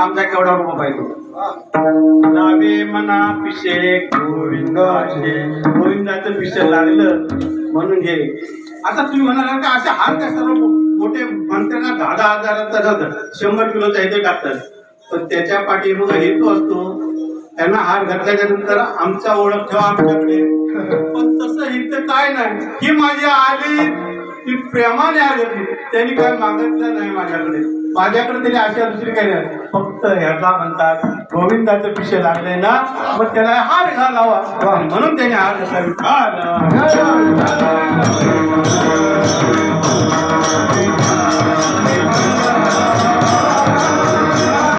आमचा केवढा रूप पाहिजे नावे म्हणा पिशे गोविंद असे गोविंदाचं पिशे लागलं म्हणून हे. आता तुम्ही म्हणाल का असे हार काय सर्व मोठे म्हणताना दहा दहा हजाराचा जातात. शंभर किलोचा इथे टाकतात. पण त्याच्या पाठीमागे हेतू असतो त्यांना हार घातल्याच्या नंतर आमचा ओळख ठेवा आमच्याकडे. पण तसं इथं काय नाही. ही माझी आली ती प्रेमाने आली. त्यांनी काय मागितलं नाही माझ्याकडे. माझ्याकडे त्याने अशा दुसरी काही नाही. फक्त ह्याला म्हणतात गोविंदाचं पिशे लागले ना मग त्याला हार घालावा. म्हणून त्याने हार घातला.